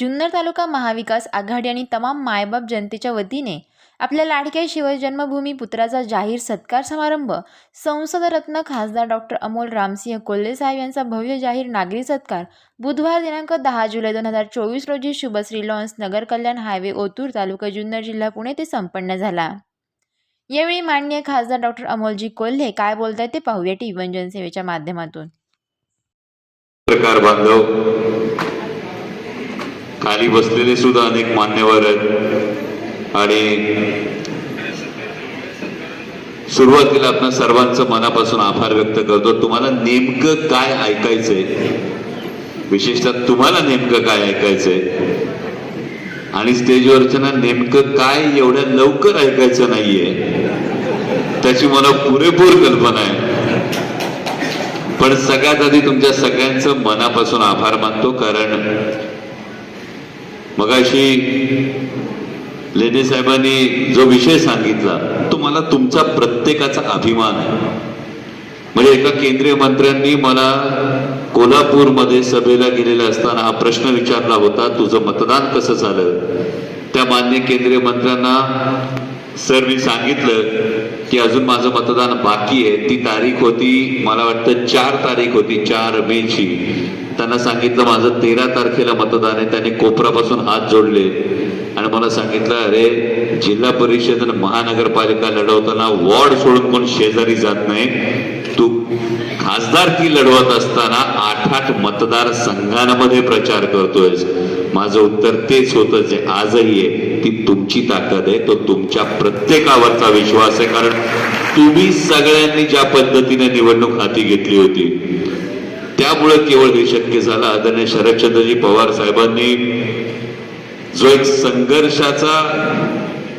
जुन्नर तालुका महाविकास आघाडी आणि तमाम मायबाप जनतेच्या वतीने आपल्या लाडक्या शिवजन्मभूमी पुत्राचा जाहीर सत्कार समारंभ संसदरत्न खासदार डॉक्टर अमोल रामसिंह कोल्हे साहेब यांचा भव्य जाहीर नागरी सत्कार बुधवार दिनांक दहा जुलै दोन हजार चोवीस रोजी शुभश्री लॉन्स नगर कल्याण हायवे ओतूर तालुका जुन्नर जिल्हा पुणे ते संपन्न झाला. यावेळी माननीय खासदार डॉक्टर अमोलजी कोल्हे काय बोलतायत ते पाहूया टी वन जनसेवेच्या माध्यमातून. खाली बसलेले सुद्धा अनेक मान्यवर आहेत. आणि सुरुवातीला आपण सर्वांचं मनापासून आभार व्यक्त करतो. तुम्हाला नेमकं काय ऐकायचंय? विशेषतः तुम्हाला नेमकं काय ऐकायचंय? आणि स्टेजवरच्या ना नेमकं काय एवढ्या लवकर ऐकायचं नाहीये? त्याची मला पुरेपूर कल्पना आहे. पण सगळ्यात आधी तुमच्या सगळ्यांचं मनापासून आभार मानतो. कारण मगाशी लेणे साहेबांनी जो विषय सांगितला तो मला तुमचा प्रत्येकाचा अभिमान आहे. म्हणजे एका केंद्रीय मंत्र्यांनी मला कोल्हापूरमध्ये सभेला गेलेला असताना हा प्रश्न विचारला होता तुझं मतदान कसं झालं? त्या मान्य केंद्रीय मंत्र्यांना सर मी सांगितलं की अजून माझं मतदान बाकी आहे. ती तारीख होती मला वाटतं चार तारीख होती चार मेची. त्यांना सांगितलं माझं तेरा तारखेला मतदान आहे. त्यांनी कोपरापासून हात जोडले. आणि मला सांगितलं अरे जिल्हा परिषद आणि महानगरपालिका लढवताना वॉर्ड सोडून कोण शेजारी जात नाही. तू खासदार की लढवत असताना आठ आठ मतदार संघांमध्ये प्रचार करतोयस. माझं उत्तर तेच होतं जे आजही आहे. ती तुमची ताकद आहे. तो तुमच्या प्रत्येकावरचा विश्वास आहे. कारण तुम्ही सगळ्यांनी ज्या पद्धतीने निवडणूक हाती घेतली होती त्यामुळे केवळ हे शक्य झालं. आदरणीय शरदचंद्रजी पवार साहेबांनी जो एक संघर्षाचा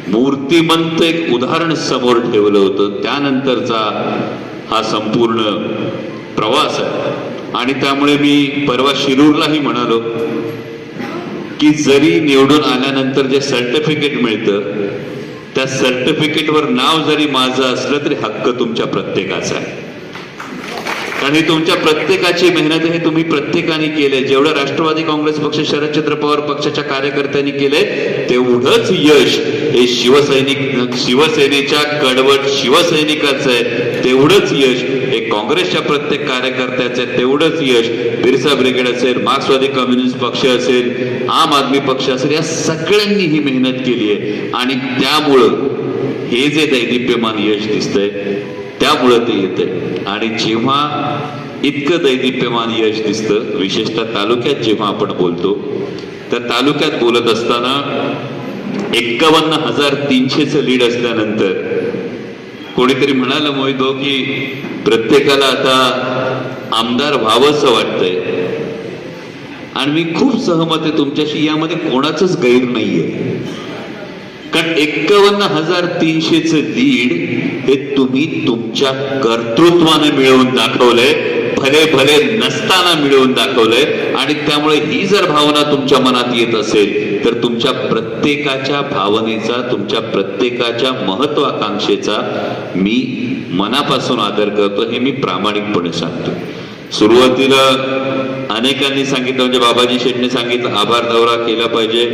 मूर्तिमंत एक उदाहरण समोर ठेवलं होतं त्यानंतरचा हा संपूर्ण प्रवास आहे. आणि त्यामुळे मी परवा शिरूरलाही म्हणालो की जरी निवडून आल्यानंतर जे सर्टिफिकेट मिळतं त्या सर्टिफिकेटवर नाव जरी माझं असलं तरी हक्क तुमच्या प्रत्येकाचा आहे. कारण ही तुमच्या प्रत्येकाची मेहनत हे तुम्ही प्रत्येकाने केले. जेवढं राष्ट्रवादी काँग्रेस पक्ष शरदचंद्र पवार पक्षाच्या कार्यकर्त्यांनी केले तेवढंच यश हे शिवसैनिक शिवसेनेच्या कडवट शिवसैनिकाचं आहे. तेवढंच यश हे काँग्रेसच्या प्रत्येक कार्यकर्त्याचं आहे. तेवढंच यश बिरसा ब्रिगेड असेल मार्क्सवादी कम्युनिस्ट पक्ष असेल आम आदमी पक्ष असेल या सगळ्यांनी ही मेहनत केली आहे. आणि त्यामुळं हे जे दैदिप्यमान यश दिसतंय त्यामुळे ते येतंय. आणि जेव्हा इतकं दैदिप्यमान यश दिसतं विशेषतः तालुक्यात जेव्हा आपण बोलतो तर तालुक्यात बोलत असताना एक्कावन्न हजार तीनशेचं लीड असल्यानंतर कोणीतरी म्हणाला मोहित भाऊ की प्रत्येकाला आता आमदार व्हावंसं वाटतंय. आणि मी खूप सहमत आहे तुमच्याशी यामध्ये कोणाचंच गैर नाहीये. कारण एक्कावन्न हजार तीनशेच दीड हे तुम्ही तुमच्या कर्तृत्वाने मिळवून दाखवलंय. भले भले नसताना मिळवून दाखवलंय. आणि त्यामुळे ही जर भावना तुमच्या मनात येत असेल तर तुमच्या प्रत्येकाच्या भावनेचा तुमच्या प्रत्येकाच्या महत्वाकांक्षेचा मी मनापासून आदर करतो. हे मी प्रामाणिकपणे सांगतो. सुरुवातीला अनेकांनी सांगितलं म्हणजे बाबाजी शेटने सांगितलं आभार दौरा केला पाहिजे.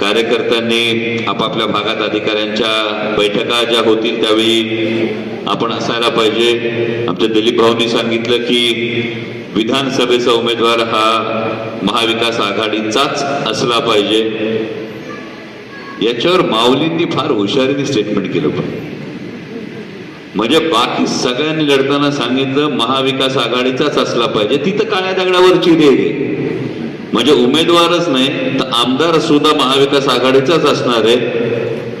कार्यकर्त्यांनी आपापल्या भागात अधिकाऱ्यांच्या बैठका ज्या होतील त्यावेळी आपण असायला पाहिजे. आमच्या दिलीप भाऊंनी सांगितलं की विधानसभेचा उमेदवार हा महाविकास आघाडीचाच असला पाहिजे. याच्यावर माऊलींनी फार हुशारीने स्टेटमेंट केलं पाहिजे म्हणजे बाकी सगळ्यांनी लढताना सांगितलं महाविकास आघाडीचाच असला पाहिजे. तिथं काळ्या दगडावरची रेग आहे. म्हणजे उमेदवारच नाही तर आमदार सुद्धा महाविकास आघाडीचाच असणार आहे.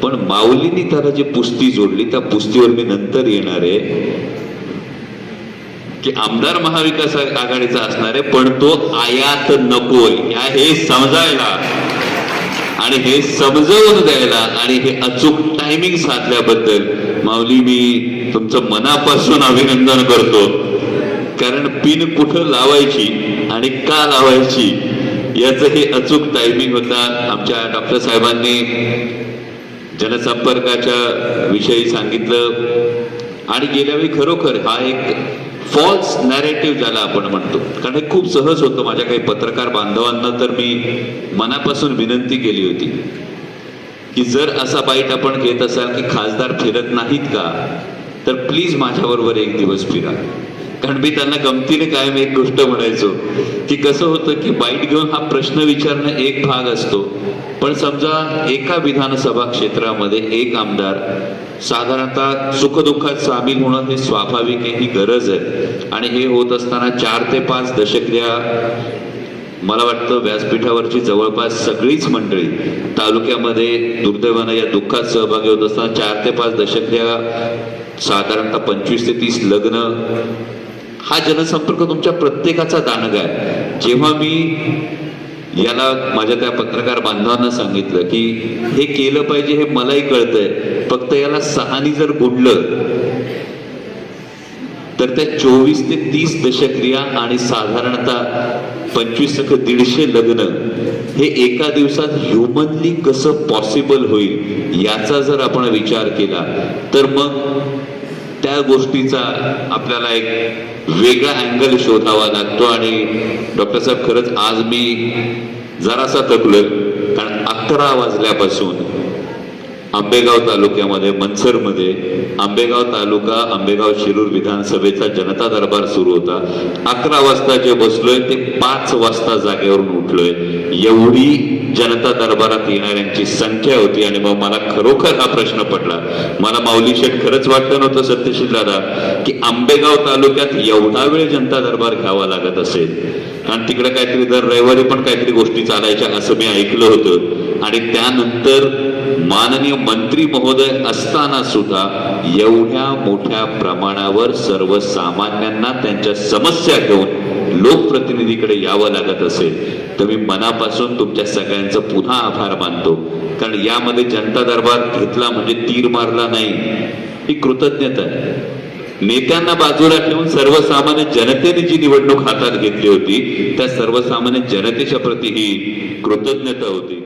पण माऊलींनी त्याला जी पुस्ती जोडली त्या पुस्तीवर मी नंतर येणार आहे. की आमदार महाविकास आघाडीचा असणार आहे पण तो आयात नकोय या हे समजायला. आणि हे समजवून द्यायला आणि हे अचूक टायमिंग साधल्याबद्दल माऊली मी तुमचं मनापासून अभिनंदन करतो. कारण पिन कुठं लावायची आणि का लावायची याचं हे अचूक टायमिंग होता. आमच्या डॉक्टर साहेबांनी जनसंपर्काच्या विषयी सांगितलं. आणि गेल्यावेळी खरोखर हा एक फॉल्स नॅरेटिव्ह ज्याला आपण म्हणतो. कारण हे खूप सहज होतं माझ्या काही पत्रकार बांधवांना तर मी मनापासून विनंती केली होती की जर असा बाईट आपण घेत असाल की खासदार फिरत नाहीत का तर प्लीज माझ्याबरोबर एक दिवस फिरा. कारण मी त्यांना गमतीने कायम एक गोष्ट म्हणायचो की कसं होतं की बाईट घेऊन हा प्रश्न विचारणं एक भाग असतो. पण समजा एका विधानसभा क्षेत्रामध्ये एक आमदार साधारणतः सुखदुःखात सामील होणं हे स्वाभाविक आहे ही गरज आहे. आणि हे होत असताना चार ते पाच दशक या मला वाटतं व्यासपीठावरची जवळपास सगळीच मंडळी तालुक्यामध्ये दुर्दैवानं या दुःखात सहभागी होत असताना चार ते पाच दशक्रिया साधारणतः पंचवीस ते तीस लग्न हा जनसंपर्क तुमच्या प्रत्येकाचा दानगा आहे. जेव्हा मी याला माझ्या त्या पत्रकार बांधवांना सांगितलं की हे केलं पाहिजे हे मलाही कळतंय फक्त याला सहानी जर गुडलं तर त्या चोवीस ते तीस दशक्रिया आणि साधारणतः पंचवीस सख दीडशे लग्न हे एका दिवसात ह्युमनली कसं पॉसिबल होईल याचा जर आपण विचार केला तर मग त्या गोष्टीचा आपल्याला एक वेगळा अँगल शोधावा लागतो आणि डॉक्टर साहेब खरंच आज मी जरासा थकलोय. कारण अकरा वाजल्यापासून आंबेगाव तालुक्यामध्ये मनसरमध्ये आंबेगाव तालुका आंबेगाव शिरूर विधानसभेचा जनता दरबार सुरू होता. अकरा वाजता जे बसलोय ते पाच वाजता जागेवरून उठलोय. एवढी जनता दरबारात येणाऱ्यांची संख्या होती आणि मग मला खरोखर हा प्रश्न पडला. मला माऊली शेठ खरंच वाटलं नव्हतं सत्यशील दादा की आंबेगाव तालुक्यात एवढा वेळ जनता दरबार घ्यावा लागत असेल. आणि तिकडे काहीतरी दर रविवारी पण काहीतरी गोष्टी चालायच्या असं मी ऐकलं होतं. आणि त्यानंतर माननीय मंत्री महोदय असताना सुद्धा एवढ्या मोठ्या प्रमाणावर सर्वसामान्यांना त्यांच्या समस्या घेऊन लोकप्रतिनिधीकडे यावं लागत असेल तर मी मनापासून तुमच्या सगळ्यांचं पुन्हा आभार मानतो. कारण यामध्ये जनता दरबार घेतला म्हणजे तीर मारला नाही. ही कृतज्ञता. आहे नेत्यांना बाजूला ठेवून सर्वसामान्य जनतेने जी निवडणूक हातात घेतली होती त्या सर्वसामान्य जनतेच्या प्रती ही कृतज्ञता होती.